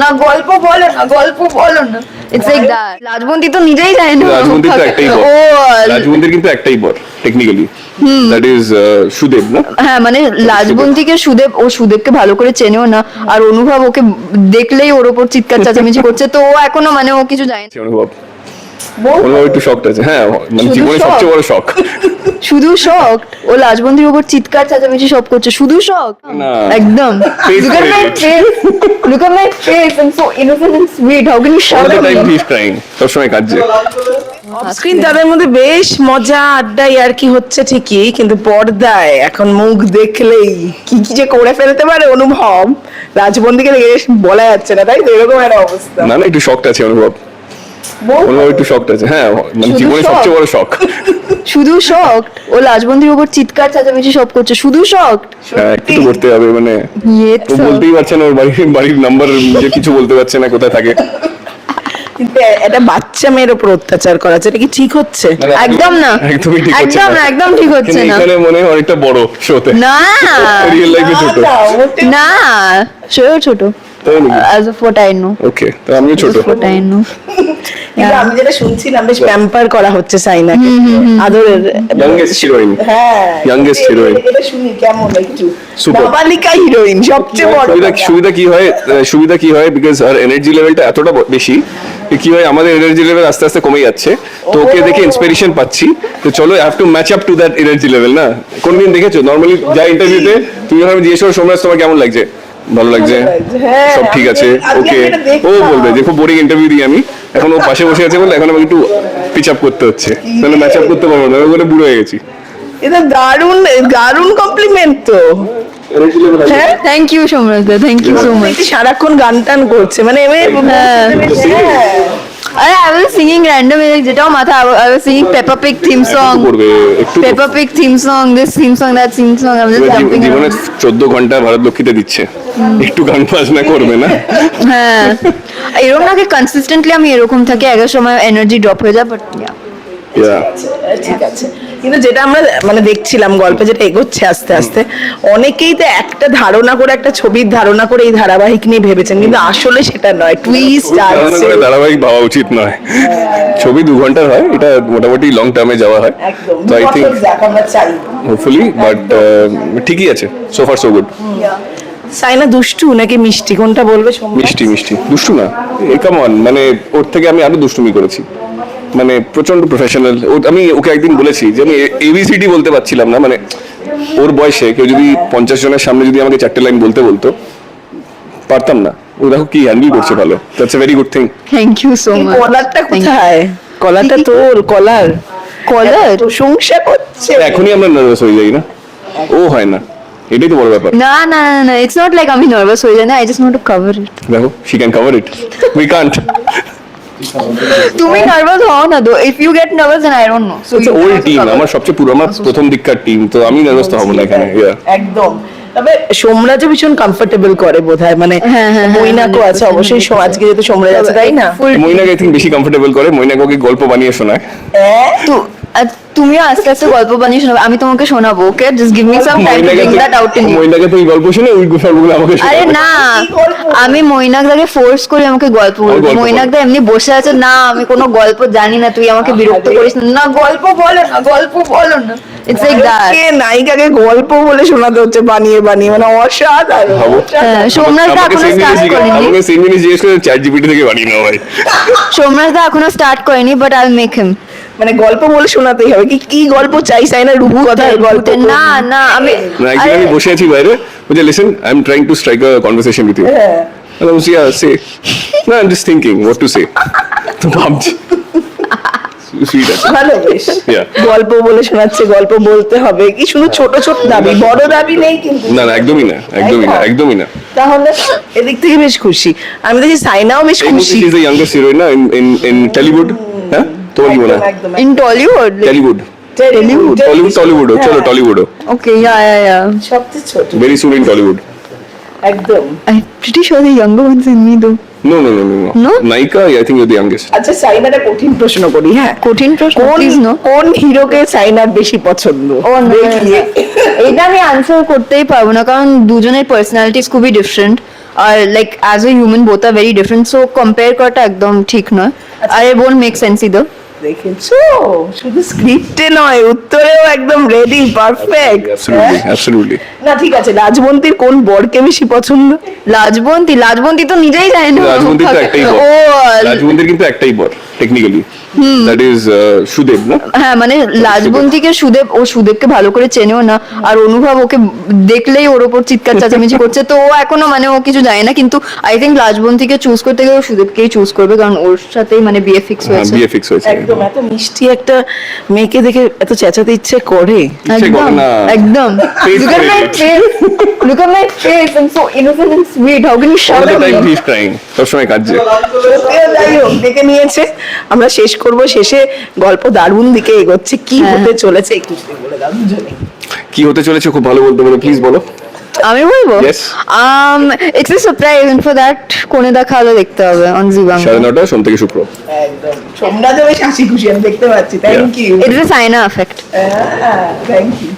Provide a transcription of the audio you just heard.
না গল্প বলো না গল্প বলো না। ইটস লাইক দ্যাট রাজবন্দি তো নিজেই যায় না। রাজবন্দি তো একটাই বর। ও রাজমন্দির কিন্তু একটাই বর টেকনিক্যালি দ্যাট ইজ সুদেব না? হ্যাঁ মানে লাজবন্তীকে সুদেব। ও সুদেবকে ভালো করে চেনেও না। আর অনুভব ওকে দেখলেই ওর ওপর চিৎকার চেঁচামেচি করছে। তো ও এখনও মানে ও কিছু জানে। অনুভব। অনুভব একটু শকড আছে। হ্যাঁ মানে সবচেয়ে বড় শখ শুধু শখ ও উপর চিৎকার চেঁচামেচি সব করছে। শুধু শখ একদম। টাইম স্ক্রিন তাদের মধ্যে বেশ মজা আড্ডা আর কি হচ্ছে ঠিকই কিন্তু পর্দায় এখন মুখ দেখলেই কি কি যে করে ফেলতে পারে অনুভব? রাজবন্দিকে দেখে বলা যাচ্ছে না তাই তো? এরকম একটা অবস্থা। না না একটু শকড আছে অনুভব। অনুভব একটু শকড আছে। হ্যাঁ মানে শুধু সবচেয়ে বড় শখ শুধু শখ ও লাজবন্তীর উপর চিৎকার চেঁচামেচি সব করছে। শুধু শখ হ্যাঁ একটু করতে হবে মানে ও বলতেই পারছে না ওর বাড়ির বাড়ির নাম্বার যে কিছু বলতে পারছে না কোথায় থাকে। কিন্তু একটা বাচ্চা মেয়ের উপর অত্যাচার করা এটা কি ঠিক হচ্ছে? একদম না। একদমই ঠিক হচ্ছে একদম না একদম ঠিক হচ্ছে না। এখানে মনে হয় অনেকটা বড় শোতে না। রিয়েল লাইফে ছোট। না ছোট ছোট। তাই নাকি? As of what I know. ওকে তো আমিও ছোট। as of what কিন্তু আমি যেটা শুনছিলাম বেশ প্যাম্পার করা হচ্ছে সাইনাকে। আদরের ইয়াংগেস্ট হিরোইন হ্যাঁ Youngest এটা- এটা শুনি কেমন একটু? নাবালিকা হিরোইন সবচেয়ে বড় সুবিধা কি হয় আহ, সুবিধা কি হয় বিকজ আর এনার্জি লেভেলটা এতটা বেশি কি হয় আমাদের এনার্জি লেভেল আস্তে আস্তে কমে যাচ্ছে। তো ওকে দেখে ইন্সপিরেশন পাচ্ছি। তো চলো have to match up to that energy level না? কোনদিন দেখেছ? নর্মালি যা ইন্টারভিউতে তুমি যখন জিজ্ঞেস করো সোমরাজ তোমার কেমন লাগছে? ভালো লাগছে? হ্যাঁ, সব ঠিক আছে ওকে। ও বলবে যে খুব বোরিং ইন্টারভিউ দিই আমি। এখন ও পাশে বসে আছে বলে এখন আমাকে একটু পিচ আপ করতে হচ্ছে। তাহলে ম্যাচ আপ করতে পারব না আমি বলে বুড়ো হয়ে গেছি। এটা দারুণ দারুণ কমপ্লিমেন্ট তো। হ্যাঁ? Thank you Somraj da thank you so much সারাক্ষণ গান টান করছে মানে এমএ। আরে আই ওয়াজ সিঙ্গিং র্যান্ডম যেটাও মাথা I was singing Peppa Pig theme song Peppa Pig theme song this theme song that theme song jumping জীবনে চোদ্দ ঘণ্টা ভারত লক্ষ্মীতে দিচ্ছে। একটু গান বাজনা করবে না? হ্যাঁ। এরকম না কনসিস্টেন্টলি আমি এরকম থাকি এক সময় এনার্জি ড্রপ হয়ে যায় বাট. ঠিক আছে। কিন্তু যেটা আমরা মানে দেখছিলাম গল্পে যেটা এগোচ্ছে আস্তে আস্তে অনেকেই তো একটা ধারণা করে একটা ছবির ধারণা করে এই ধারাবাহিক নিয়ে ভেবেছেন কিন্তু আসলে সেটা নয়। টুইস্ট আছে ধারাবাহিক ভাবা উচিত নয়। ছবি দু ঘণ্টার হয় এটা মোটামুটি লং টার্মে যাওয়া হয়। তো আই থিঙ্ক হোপফুলি বাট ঠিকই আছে so far so good Saina দুষ্টু নাকি মিষ্টি? কোনটা বলবে মিষ্টি মিষ্টি। দুষ্টু না এ কামন মানে ওর থেকে আমি আরও দুষ্টুমি করেছি। মানে প্রচণ্ড প্রফেশনাল আমি ওকে একদিন বলেছি যে আমি এবিসিডি বলতে পারছিলাম না মানে ওর বয়সে কেউ যদি পঞ্চাশ জনের সামনে যদি আমাকে চারটে লাইন বলতে বলতো পারতাম না। ও দেখো কি হ্যান্ডেল করছে ভালো। That's a very good thing thank you so much কলারটা কোথায়? কলারটা তোর কলার। কলার? প্রশংসা করছে। এখনই আমরা নার্ভাস হয়ে যাই না? ও হয় না। এটাই তো বড় ব্যাপার। না না না না ইটস নট লাইক আমি নার্ভাস হয়ে যাই না I just note to cover it দেখো she can cover it we can't তুমি নার্ভাস হও না though if you get nervous then I don't know so it's old team আমার সবচেয়ে পুরো আমার প্রথম দিককার টিম তো আমি নার্ভাস তো হব না এখানে. একদম। তবে সোমরাজও ভীষণ কমফোর্টেবল করে বোধহয় মানে হ্যাঁ, হ্যাঁ, মৈনাকও আছে অবশ্যই সো- আজকে যেহেতু সোমরাজ আছে তাই না? মৈনাক আই থিঙ্ক বেশি কমফোর্টেবল করে। মৈনাক ওকে গল্প বানিয়ে শোনায়। হ্যাঁ? তো তুমিও আস্তে আস্তে গল্প বানিয়ে শোনাবে আমি তোমাকে শোনাবো okay just give me some time to bring that out in তো- ইউ মৈনাকে গল্প শুনে ওই গল্পগুলো আমাকে আরে না আমি মৈনাক দাকে ফোর্স করে আমাকে গল্প গল্প মৈনাক দা এমনি বসে আছে না আমি কোনো গল্প জানি না তুই আমাকে বিরক্ত করিস না। না গল্প বলো না গল্প বলো না। ইটস লাইক দ্যাট কে নায়িকাকে গল্প বলে শোনাতে হচ্ছে বানিয়ে বানিয়ে? মানে অসাধারণ ভাবো। হ্যাঁ, সোমনাথ দা এখনও স্টার্ট করেনি। আমাকে সেম জিজ্ঞেস করে চ্যাট জিপিটি থেকে বানিয়ে নেওয়া ভাই সোমনাথ দা এখনও স্টার্ট করেনি but I will make him মানে গল্প বলে শোনাতেই হবে। কি কি গল্প চাই? চাই না রূপকথার গল্প না না আমি আমি বসে আছি বাইরে। বলছে listen I am trying to strike a conversation with you হ্যাঁ। আমি বলছি yeah say. না I am just thinking what to say তো ভাবছি। ভালো বেশ। গল্প বলে শোনাচ্ছে গল্প বলতে হবে। কি শুধু ছোট ছোট দাবি? বড় দাবি নেই কিন্তু। না না একদমই না একদমই না একদমই না। তাহলে এদিক থেকে বেশ খুশি। আমি দেখি সাইনাও বেশ খুশি। ইজ দ্য ইয়াঙ্গেস্ট হিরোইন না? ইন ইন টলিউড হ্যাঁ? তোমার কি মনে হয় like, Tollywood Tollywood Tollywood Tollywood চলো Tollywood okay yeah yeah yeah. সবচেয়ে ছোট। ভেরি সুন ইন টলিউড একদম। I'm pretty sure the younger ones in me though. No no no no? নায়িকা আই ইউ দ্য ইয়াংগেস্ট আচ্ছা সাইনাটা কঠিন প্রশ্ন করি হ্যাঁ। কঠিন প্রশ্ন কোন প্লিজ নো কোন হিরোকে সাইনার বেশি পছন্দ? ও। না। এটা আমি আনসার করতেই পারব না কারণ দুজনের পার্সোনালিটিস খুবই different R like as a human both are very different so compare করাটা একদম ঠিক নয়। আর এ বোন মেক সেন্স ইদার দেখেছ? শুধু স্ক্রিপ্টে নয় উত্তরেও একদম রেডি পারফেক্ট অ্যাবসলিউটলি না ঠিক আছে রাজবন্তীর কোন বরকে বেশি পছন্দ? লাজবন্তী লাজবন্তী তো নিজেই যায় না। রাজমন্দির তো একটাই বর। ও কিন্তু একটাই বর। টেকনিক্যালি দ্যাট ইজ সুদেব না হ্যাঁ মানে লাজবন্তীকে সুদেব ও সুদেবকে ভালো করে চেনেও না আর অনুভব ওকে দেখলেই ওর ওপর চিৎকার চেঁচামেচি করছে তো ও এখনও মানে ও কিছু জানে না কিন্তু আই থিঙ্ক লাজবন্তীকে চুজ করতে গেলে ও সুদেবকেই চুজ করবে কারণ ওর সাথেই মানে বিয়ে ফিক্স হ্যাঁ হয়েছে বিয়ে ফিক্স হয়েছে একদম এত মিষ্টি একটা মেয়েকে দেখে এত চেঁচাতে ইচ্ছে করে একদম। একদম Face look at করে my দিয়েছে। face look at my face I'm so innocent and sweet how can you shout all the at time me he is crying সবসময় কাঁদছে ডেকে নিয়েছে আমরা শেষ করব শেষে গল্প দারুণ দিকে এগোচ্ছে কি হ্যাঁ। হতে চলেছে একটু বলে দাও দুজনে কি হতে চলেছে খুব ভালো বলতে পারো প্লিজ বলো। আমি বলব? Yes. um it's a surprise and for that কোনে দেখা হলে দেখতে হবে on জি বাংলা সাড়ে নটা সোম থেকে শুক্র। একদম। তো বেশ হাসি খুশি আমি দেখতে পাচ্ছি thank you is a sign effect. Thank you